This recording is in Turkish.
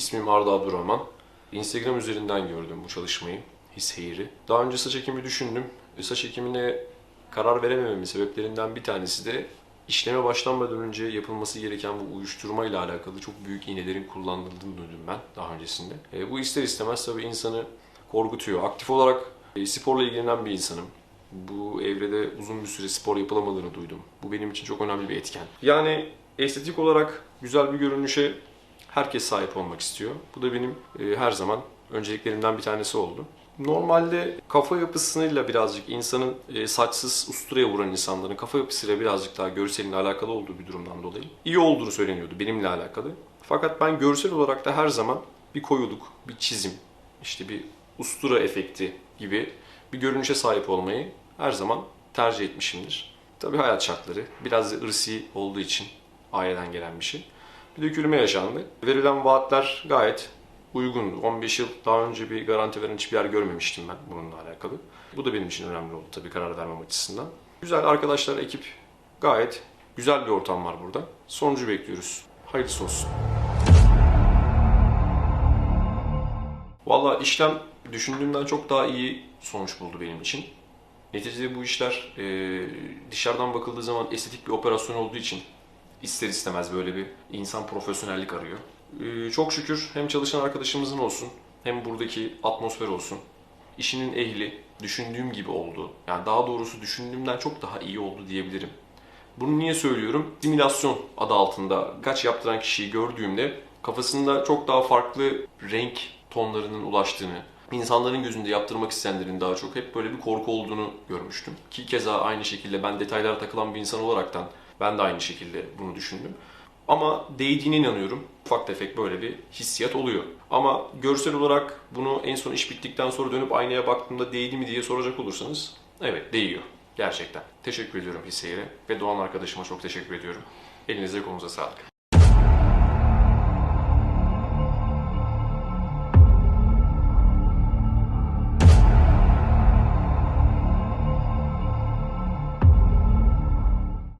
İsmim Arda Abdurrahman. Instagram üzerinden gördüm bu çalışmayı, Hisseyir'i. Daha önce saç ekimi düşündüm. E, Saç ekimine karar veremememin sebeplerinden bir tanesi de işleme başlanmadan önce yapılması gereken bu uyuşturma ile alakalı çok büyük iğnelerin kullanıldığını duydum ben daha öncesinde. E, bu ister istemez tabii insanı korkutuyor. Aktif olarak e, sporla ilgilenen bir insanım. Bu evrede uzun bir süre spor yapılamadığını duydum. Bu benim için çok önemli bir etken. Yani estetik olarak güzel bir görünüşe herkes sahip olmak istiyor. Bu da benim e, her zaman önceliklerimden bir tanesi oldu. Normalde kafa yapısıyla birazcık insanın e, saçsız usturaya vuran insanların kafa yapısıyla birazcık daha görselin alakalı olduğu bir durumdan dolayı iyi olduğunu söyleniyordu benimle alakalı. Fakat ben görsel olarak da her zaman bir koyuluk, bir çizim, işte bir ustura efekti gibi bir görünüşe sahip olmayı her zaman tercih etmişimdir. Tabii hayat şartları biraz da ırsi olduğu için aileden gelen bir şey. Dökülme yaşandı. Verilen vaatler gayet uygundu. 15 yıl daha önce bir garanti veren hiçbir yer görmemiştim ben bununla alakalı. Bu da benim için önemli oldu tabii karar vermem açısından. Güzel arkadaşlar, ekip gayet güzel bir ortam var burada. Sonucu bekliyoruz. Hayırlısı olsun. Valla işlem düşündüğümden çok daha iyi sonuç buldu benim için. Neticede bu işler e, dışarıdan bakıldığı zaman estetik bir operasyon olduğu için ister istemez böyle bir insan profesyonellik arıyor. E, çok şükür hem çalışan arkadaşımızın olsun hem buradaki atmosfer olsun. işinin ehli düşündüğüm gibi oldu. Yani daha doğrusu düşündüğümden çok daha iyi oldu diyebilirim. Bunu niye söylüyorum? Simülasyon adı altında kaç yaptıran kişiyi gördüğümde kafasında çok daha farklı renk tonlarının ulaştığını, insanların gözünde yaptırmak isteyenlerin daha çok hep böyle bir korku olduğunu görmüştüm. Ki keza aynı şekilde ben detaylara takılan bir insan olaraktan ben de aynı şekilde bunu düşündüm. Ama değdiğine inanıyorum. Ufak tefek böyle bir hissiyat oluyor. Ama görsel olarak bunu en son iş bittikten sonra dönüp aynaya baktığımda değdi mi diye soracak olursanız evet değiyor. Gerçekten. Teşekkür ediyorum Hisseyir'e ve Doğan arkadaşıma çok teşekkür ediyorum. Elinize kolunuza sağlık.